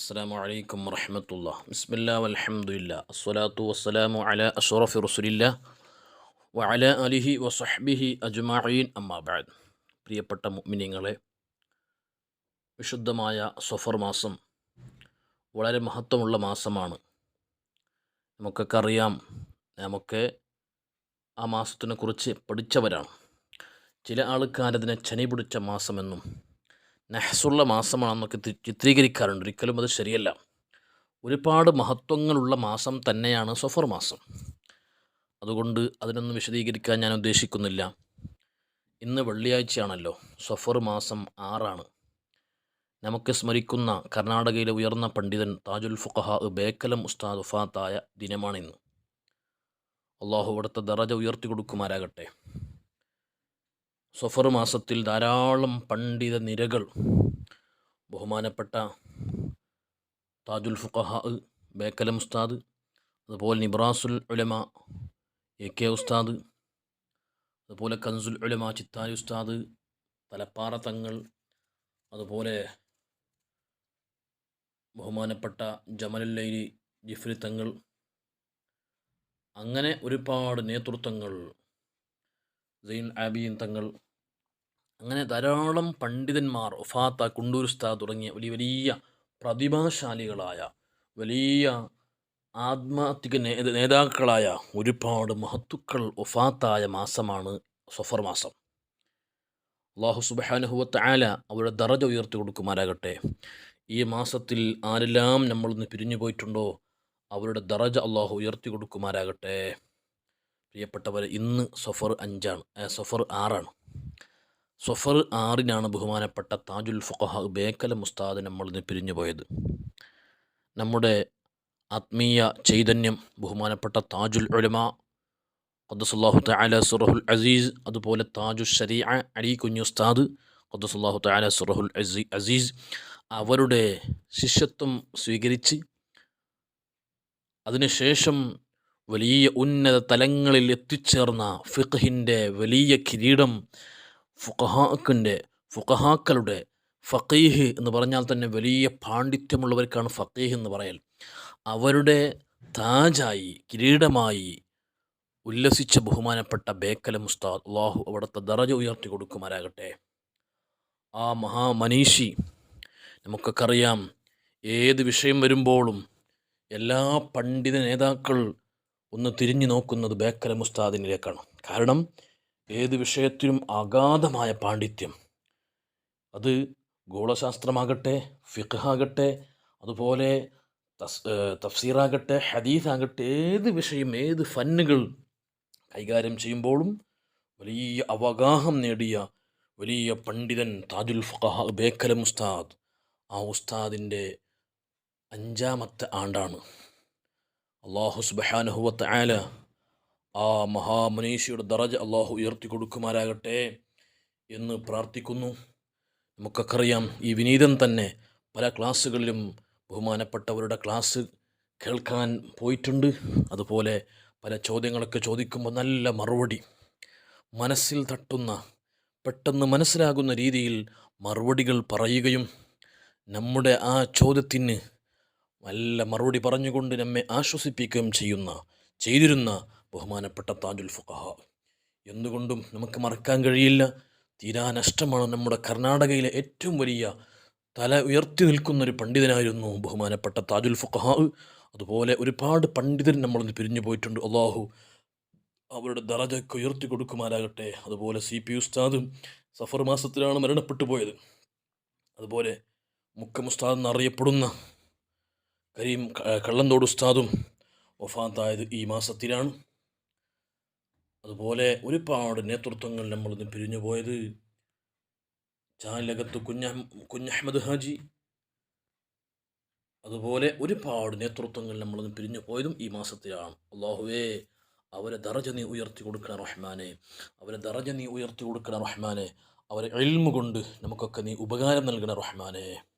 അസ്സാം വലൈക്കും വർഹമത്തുള്ള ബിസ്മില്ല വലഹമുല്ല അസ്വലാത്തു വസ്സലാമു അല അഷറഫ് റസുലില്ല വഅല അലിഹി വസഹ്ബിഹി അജ്മാഈൻ. അമ്മാബാദ് പ്രിയപ്പെട്ട മുഅ്മിനീങ്ങളെ വിശുദ്ധമായ സഫർ മാസം വളരെ മഹത്വമുള്ള മാസമാണ്. നമുക്കൊക്കെ അറിയാം നമുക്ക് ആ മാസത്തിനെക്കുറിച്ച് പഠിച്ചവരാണ്. ചില ആൾക്കാരതിനെ ചനി പിടിച്ച മാസമെന്നും നഹ്സുള്ള മാസമാണെന്നൊക്കെ ചിത്രീകരിക്കാറുണ്ട്. ഒരിക്കലും അത് ശരിയല്ല. ഒരുപാട് മഹത്വങ്ങളുള്ള മാസം തന്നെയാണ് സഫർ മാസം. അതുകൊണ്ട് അതിനൊന്നും വിശദീകരിക്കാൻ ഞാൻ ഉദ്ദേശിക്കുന്നില്ല. ഇന്ന് വെള്ളിയാഴ്ചയാണല്ലോ. സഫർ മാസം ആറാണ്. നമുക്ക് സ്മരിക്കുന്ന കർണാടകയിലെ ഉയർന്ന പണ്ഡിതൻ താജുൽ ഫുഖഹ ബേക്കലം ഉസ്താദ് ഉഫാത്തായ ദിനമാണിന്ന്. അള്ളാഹു അവിടുത്തെ ദറജ ഉയർത്തി കൊടുക്കുമാരാകട്ടെ സഫർ മാസത്തിൽ ധാരാളം പണ്ഡിത നിരകൾ ബഹുമാനപ്പെട്ട താജുൽ ഫുഖഹ ബേക്കലം ഉസ്താദ് അതുപോലെ നിബ്രാസുൽ ഉലമ എ കെ ഉസ്താദ് അതുപോലെ കൻസുൽ ഉലമ ചിത്താരി ഉസ്താദ് തലപ്പാറ തങ്ങൾ അതുപോലെ ബഹുമാനപ്പെട്ട ജമലല്ലൈരി ജിഫ്രി തങ്ങൾ. അങ്ങനെ ഒരുപാട് നേതൃത്വങ്ങൾ സെയിൻ ആബിയൻ തങ്ങൾ അങ്ങനെ ധാരാളം പണ്ഡിതന്മാർ ഒഫാത്ത കുണ്ടൂർ ഉസ്താദ് തുടങ്ങിയ വലിയ വലിയ പ്രതിഭാശാലികളായ വലിയ ആത്മാത്മിക നേതാക്കളായ ഒരുപാട് മഹത്തുക്കൾ ഒഫാത്തായ മാസമാണ് സഫർ മാസം. അള്ളാഹു സുബാനുഹുവത്ത് ആല അവരുടെ ദറജ ഉയർത്തി കൊടുക്കുമാരാകട്ടെ ഈ മാസത്തിൽ ആരെല്ലാം നമ്മളൊന്ന് പിരിഞ്ഞു പോയിട്ടുണ്ടോ അവരുടെ ദറജ അള്ളാഹു ഉയർത്തി കൊടുക്കുമാരാകട്ടെ പ്രിയപ്പെട്ടവർ ഇന്ന് സഫർ അഞ്ചാണ് സഫർ ആറാണ്. സഫർ ആറിനാണ് ബഹുമാനപ്പെട്ട താജുൽ ഫുഖഹ ബേക്കല മുസ്താദ് നമ്മളിൽ നിന്ന് പിരിഞ്ഞു പോയത്. നമ്മുടെ ആത്മീയ ചൈതന്യം ബഹുമാനപ്പെട്ട താജുൽ ഉലമ ഖദ്സുല്ലാഹു തആല സുറഹുൽ അസീസ് അതുപോലെ താജു ഷരീഅ അലി കുഞ്ഞു ഉസ്താദ് ഖദ്സുല്ലാഹു തആല സുറഹുൽ അസീ അസീസ് അവരുടെ ശിഷ്യത്വം സ്വീകരിച്ച് അതിനുശേഷം വലിയ ഉന്നത തലങ്ങളിൽ എത്തിച്ചേർന്ന ഫിഖിന്റെ വലിയ കിരീടം ഫുഖഹാക്കിന്റെ ഫുഖഹാക്കളുടെ ഫക്കീഹ് എന്ന് പറഞ്ഞാൽ തന്നെ വലിയ പാണ്ഡിത്യമുള്ളവർക്കാണ് ഫക്കീഹ് എന്ന് പറയൽ. അവരുടെ താജായി കിരീടമായി ഉല്ലസിച്ച ബഹുമാനപ്പെട്ട ബേക്കല മുസ്താദ് അള്ളാഹു അവിടുത്തെ ദറജ ഉയർത്തി കൊടുക്കുമാരാകട്ടെ ആ മഹാമനീഷി നമുക്കൊക്കെ അറിയാം ഏത് വിഷയം വരുമ്പോഴും എല്ലാ പണ്ഡിത നേതാക്കൾ ഒന്ന് തിരിഞ്ഞു നോക്കുന്നത് ബേക്കല മുസ്താദിനിലേക്കാണ്. കാരണം ഏത് വിഷയത്തിലും അഗാധമായ പാണ്ഡിത്യം. അത് ഗോളശാസ്ത്രമാകട്ടെ ഫിഖാകട്ടെ അതുപോലെ തസ് തഫ്സീറാകട്ടെ ഹദീസാകട്ടെ ഏത് വിഷയം ഏത് ഫന്നുകൾ കൈകാര്യം ചെയ്യുമ്പോഴും വലിയ അവഗാഹം നേടിയ വലിയ പണ്ഡിതൻ താജുൽ ഫഹ ബേക്കലം ഉസ്താദ് ആ ഉസ്താദിന്റെ അഞ്ചാമത്തെ ആണ്ടാണ്. അള്ളാഹു സുബഹാനഹുവത്ത് ആല ആ മഹാമനീഷിയുടെ ദറജ അള്ളാഹു ഉയർത്തി കൊടുക്കുമാരാകട്ടെ എന്ന് പ്രാർത്ഥിക്കുന്നു. നമുക്കൊക്കറിയാം ഈ വിനീതൻ തന്നെ പല ക്ലാസ്സുകളിലും ബഹുമാനപ്പെട്ടവരുടെ ക്ലാസ് കേൾക്കാൻ പോയിട്ടുണ്ട്. അതുപോലെ പല ചോദ്യങ്ങളൊക്കെ ചോദിക്കുമ്പോൾ നല്ല മറുപടി മനസ്സിൽ തട്ടുന്ന പെട്ടെന്ന് മനസ്സിലാകുന്ന രീതിയിൽ മറുപടികൾ പറയുകയും നമ്മുടെ ആ ചോദ്യത്തിന് നല്ല മറുപടി പറഞ്ഞുകൊണ്ട് നമ്മെ ആശ്വസിപ്പിക്കുകയും ചെയ്യുന്ന ചെയ്തിരുന്ന ബഹുമാനപ്പെട്ട താജുൽ ഫുഖഹ. എന്തുകൊണ്ടും നമുക്ക് മറക്കാൻ കഴിയില്ല. തീരാ നഷ്ടമാണ് നമ്മുടെ കർണാടകയിലെ ഏറ്റവും വലിയ തല ഉയർത്തി നിൽക്കുന്ന ഒരു പണ്ഡിതനായിരുന്നു ബഹുമാനപ്പെട്ട താജുൽ ഫുഖഹ. അതുപോലെ ഒരുപാട് പണ്ഡിതൻ നമ്മളൊന്ന് പിരിഞ്ഞു പോയിട്ടുണ്ട്. അള്ളാഹു അവരുടെ ദറജൊക്കെ ഉയർത്തി കൊടുക്കുമാരാകട്ടെ അതുപോലെ സി പി ഉസ്താദും സഫർ മാസത്തിലാണ് മരണപ്പെട്ടു പോയത്. അതുപോലെ മുക്കം ഉസ്താദ് എന്നറിയപ്പെടുന്ന കരീം കള്ളന്തോട് ഉസ്താദും വഫാത്തായത് ഈ മാസത്തിലാണ്. അതുപോലെ ഒരുപാട് നേതൃത്വങ്ങൾ നമ്മളിന്ന് പിരിഞ്ഞു പോയത്. ചാനലകത്ത് കുഞ്ഞ കുഞ്ഞഹമ്മദ് ഹാജി. അതുപോലെ ഒരുപാട് നേതൃത്വങ്ങൾ നമ്മളിന്ന് പിരിഞ്ഞു പോയതും ഈ മാസത്തിലാണ്. അള്ളാഹുവേ അവരെ ദറജ നീ ഉയർത്തി കൊടുക്കണ റഹ്മാനെ. അവരെ ദറജ നീ ഉയർത്തി കൊടുക്കണ റഹ്മാനെ. അവരെ എൽമ കൊണ്ട് നമുക്കൊക്കെ നീ ഉപകാരം നൽകണ റഹ്മാനെ.